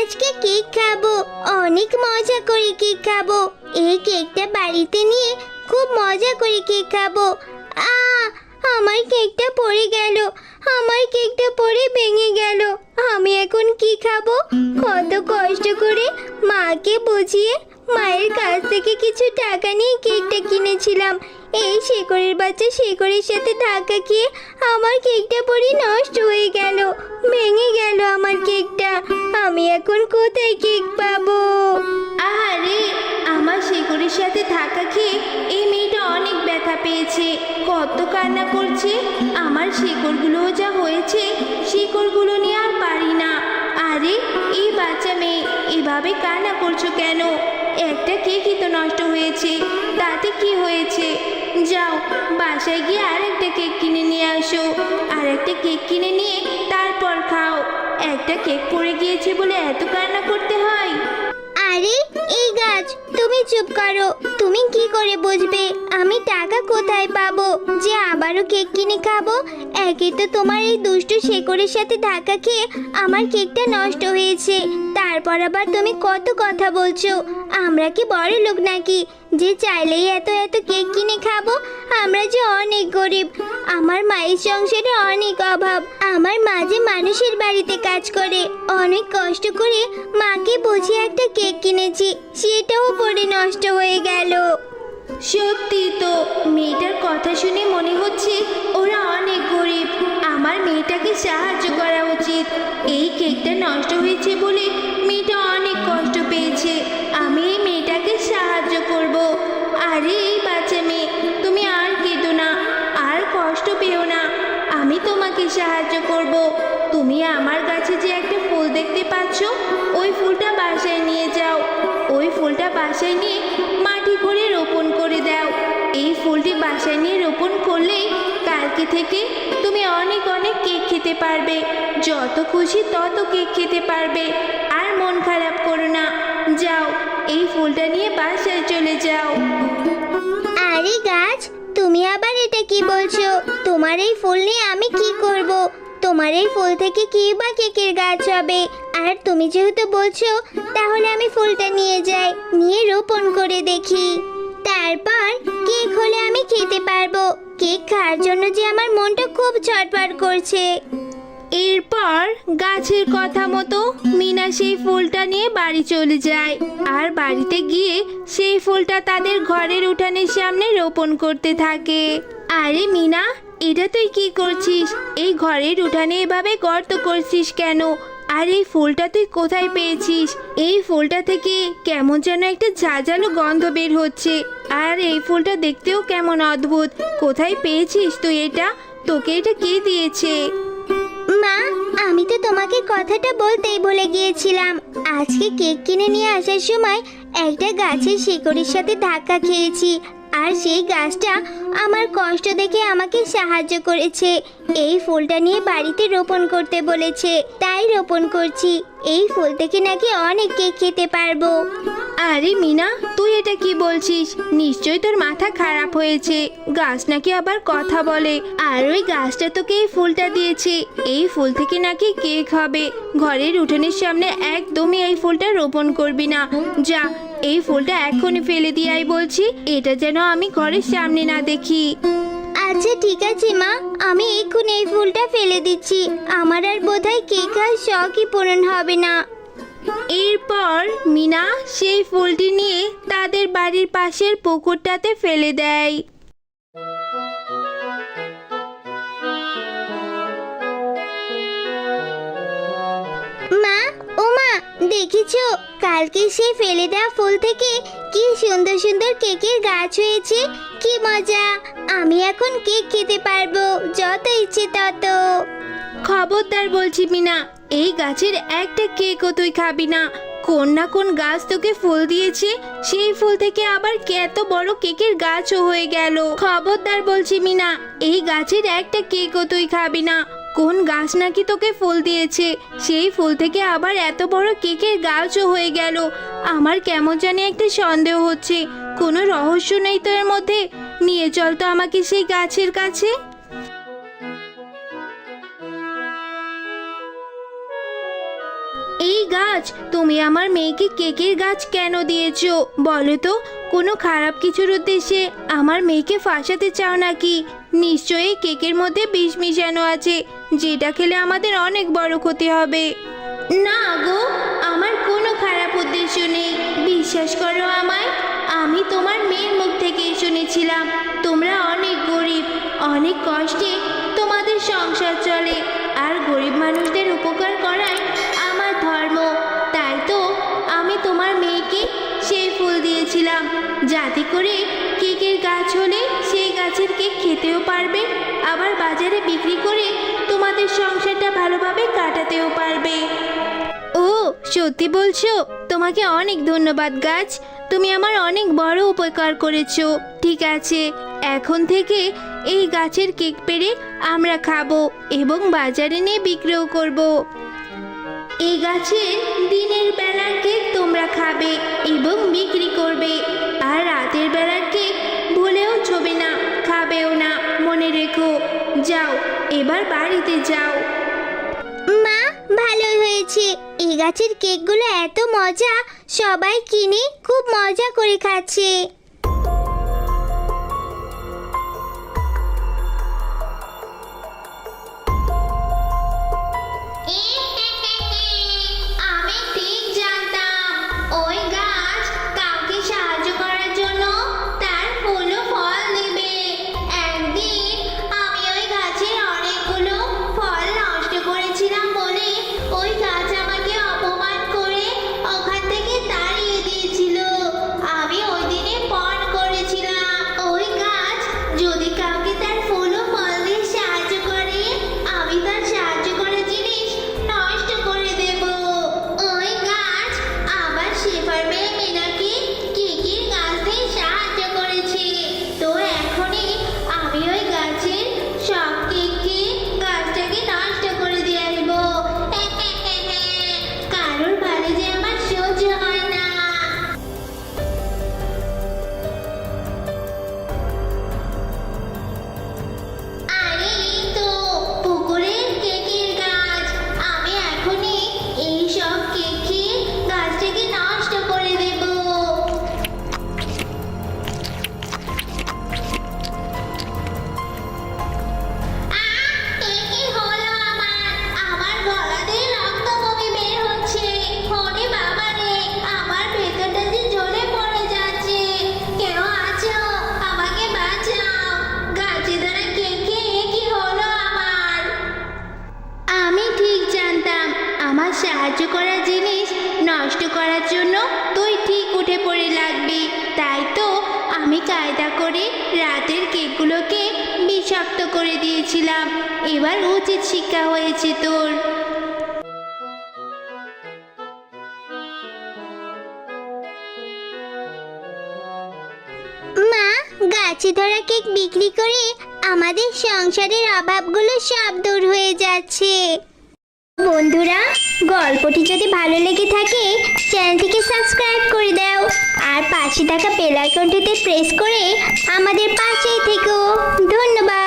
আজকে কেক খাব। অনেক মজা করে কেক খাব। এই কেকটা বাড়িতে নিয়ে খুব মজা করে কেক খাব। আ, আমার কেকটা পড়ে গেল। আমার কেকটা পড়ে ভেঙে গেল। আমি এখন কি খাব? কত কষ্ট করে মাকে বুঝিয়ে মায়ের কাছ থেকে কিছু টাকা নিয়ে কেকটা কিনেছিলাম। এই শেকড়ের বাচ্চা শেকড়ের সাথে ধাক্কা খেয়ে আমার কেকটা পড়ে নষ্ট হয়ে গেল। আমি এখন কোথায় কেক পাবো? আরে আমার শেকড়ের সাথে থাকা খেয়ে এই মেয়েটা অনেক ব্যথা পেয়েছে, কত কান্না করছে। আমার শেকড়গুলো যা হয়েছে, শেকড়গুলো নিয়ে আর পারি না। আরে, এই বাচ্চা মেয়ে, এভাবে কান্না করছ কেন? একটা কেকই তো নষ্ট হয়েছে, তাতে কি হয়েছে? যাও, বাসায় গিয়ে আর একটা কেক কিনে নিয়ে আসো আর একটা কেক কিনে নিয়ে তারপর খাও। একটা কেক পড়ে গিয়েছে বলে এত কান্না করতে হয়। আরে, এই গাছ, তুমি চুপ করো। তুমি কি করে বুঝবে? আমি টাকা কোথায় পাবো? যে আবারও কেক কিনে খাব? একে তো তোমার এই দুষ্টু শেকড়ের সাথে ধাক্কা খেয়ে আমার কেকটা নষ্ট হয়েছে। তারপর আবার তুমি কত কথা বলছো? আমরা কি বড় লোক নাকি? যে চাইলেই এত এত কেক কিনে খাব, আমরা যে অনেক গরিব। আমার মায়ের সংসারে অনেক অভাব। আমার মা যে মানুষের বাড়িতে কাজ করে, অনেক কষ্ট করে মাকে বুঝিয়ে একটা কেক কিনেছি, সেটাও পড়ে নষ্ট হয়ে গেল। সত্যি তো, মেয়েটার কথা শুনে মনে হচ্ছে ওরা অনেক গরিব। আমার মেয়েটাকে সাহায্য করা উচিত। এই কেকটা নষ্ট হয়েছে বলে মেয়েটা অনেক কষ্ট পেয়েছে। আমি এই আরে এই বাচ্চা মেয়ে। তুমি আর কেঁদো না, আর কষ্ট পেও না। আমি তোমাকে সাহায্য করব। তুমি আমার কাছে যে একটা ফুল দেখতে পাচ্ছ, ওই ফুলটা বাসায় নিয়ে যাও। ওই ফুলটা বাসায় নিয়ে মাটি করে রোপণ করে দাও। এই ফুলটি বাসায় নিয়ে রোপণ করলেই কালকে থেকে তুমি অনেক অনেক কেক খেতে পারবে। যত খুশি তত কেক খেতে পারবে। আর মন খারাপ করো না। যাও, এই ফুলটা নিয়ে বাসায় চলে যাও। আরে গাছ, তুমি আবার এটা কি বলছো? তোমার এই ফুল নিয়ে আমি কি করব? তোমার এই ফুল থেকে কি বা কেকের গাছ হবে? আর তুমি যেহেতু বলছো, তাহলে আমি ফুলটা নিয়ে যাই, নিয়ে রোপণ করে দেখি। তারপর কেক হলে আমি খেতে পারব। কেক খাওয়ার জন্য যে আমার মনটা খুব ছটফট করছে। এরপর গাছের কথা মতো মিনা সেই ফুলটা নিয়ে বাড়ি চলে যায়। আর বাড়িতে গিয়ে সেই ফুলটা তাদের ঘরের উঠানের সামনে রোপণ করতে থাকে। আরে মিনা, এটা তুই কি করছিস? এই ঘরের উঠানে এভাবে গর্ত করছিস কেন? আর এই ফুলটা তুই কোথায় পেয়েছিস? এই ফুলটা থেকে কেমন যেন একটা ঝাঁঝালো গন্ধ বের হচ্ছে। আর এই ফুলটা দেখতেও কেমন অদ্ভুত। কোথায় পেয়েছিস তুই এটা? তোকে এটা কে দিয়েছে? মা, আমি তো তোমাকে কথাটা বলতেই বলে গিয়েছিলাম। আজকে কেক কিনে নিয়ে আসার সময় একটা গাছের শিকড়ির সাথে ধাক্কা খেয়েছি। আর সেই গাছটা আমার কষ্ট দেখে আমাকে সাহায্য করেছে। এই ফুলটা নিয়ে বাড়িতে রোপণ করতে বলেছে। তাই রোপণ করছি। এই ফুল থেকে নাকি অনেক কেক খেতে পারব। আরে মিনা, তুই এটা কি বলছিস? নিশ্চয়ই তোর মাথা খারাপ হয়েছে। গাছ নাকি আবার কথা বলে। আর ওই গাছটা তোকে এই ফুলটা দিয়েছে। এই ফুল থেকে নাকি কেক হবে। ঘরের উঠোনের সামনে একদমই এই ফুলটা রোপণ করবি না। যা এই ফুলটা এখনই ফেলে দিয়ে আই বলছি। এটা যেন আমি ঘরের সামনে না দেখি। আচ্ছা ঠিক আছে মা। আমি এখন এই ফুলটা ফেলে দিচ্ছি। আমার আর বোধহয় কেক আর শখই পূরণ হবে না। এরপর মিনা সেই ফুলটি নিয়ে তাদের বাড়ির পাশের পুকুরটাতে ফেলে দেয়। দেখেছ? কালকে সেই ফেলে দেওয়া ফুল থেকে কি সুন্দর সুন্দর কেকের গাছ হয়েছে। কি মজা! আমি এখন কেক খেতে পারব, যত ইচ্ছে তত। খবরদার বলছি মিনা, এই গাছের একটা কেকও তুই খাবি না। কোন না কোন গাছ তোকে ফুল দিয়েছে, সেই ফুল থেকে আবার কত বড় কেকের গাছও হয়ে গেল। খবরদার বলছি মিনা, এই গাছের একটা কেকও তুই খাবি না। কোন গাছ নাকি তোকে ফুল দিয়েছে? সেই ফুল থেকে আবার এত বড় কেকের গাছও হয়ে গেল। আমার কেমন জানি একটা সন্দেহ হচ্ছে। কোনো রহস্য নেই তো এর মধ্যে? নিয়ে চল তো আমাকে সেই গাছের কাছে। এই গাছ, তুমি আমার মেয়েকে কেকের গাছ কেন দিয়েছ? বলো তো, কোনো খারাপ কিছুর উদ্দেশ্যে আমার মেয়েকে ফাঁসাতে চাও নাকি? নিশ্চয়ই কেকের মধ্যে বিষ মিশানো আছে। যেটা খেলে আমাদের অনেক বড় ক্ষতি হবে। না গো, আমার কোনো খারাপ উদ্দেশ্য নেই। বিশ্বাস করো আমায়, আমি তোমার মেয়ের মুখ থেকে শুনেছিলাম। তোমরা অনেক গরিব, অনেক কষ্টে তোমাদের সংসার চলে। আর গরিব মানুষদের উপকার করাই আমার ধর্ম। তাই তো আমি তোমার মেয়েকে সেই যাতে করে কেকের গাছ হলে সেই গাছের কেক খেতেও পারবে, আবার বাজারে বিক্রি করে তোমাদের সংসারটা ভালোভাবে কাটাতেও পারবে। ও, সত্যি বলছো? তোমাকে অনেক ধন্যবাদ গাছ। তুমি আমার অনেক বড় উপকার করেছ। ঠিক আছে, এখন থেকে এই গাছের কেক পেড়ে আমরা খাব এবং বাজারে নিয়ে বিক্রিও করব। এই গাছের দিনের বেলার কেক তোমরা খাবে এবং বিক্রি করবে। আর রাতের বেলার কেক ভুলেও ছবে না, খাবেও না, মনে রেখো। যাও, এবার বাড়িতে যাও। মা, ভালোই হয়েছে। এই গাছের কেকগুলো এত মজা, সবাই কিনে খুব মজা করে খাচ্ছে। করে রাতের কেকগুলোকে বিষাক্ত করে দিয়েছিলাম। এবার উচিত শিক্ষা হয়েছে তোর। মা, গাছে ধরা কেক বিক্রি করে আমাদের সংসারের অভাবগুলো সব দূর হয়ে যাচ্ছে। বন্ধুরা, গল্পটি যদি ভালো লেগে থাকে, চ্যানেলটিকে সাবস্ক্রাইব করে দাও। আর পাশে থাকা বেল আইকনটিতে প্রেস করে আমাদের পাশেই থেকো। ধন্যবাদ।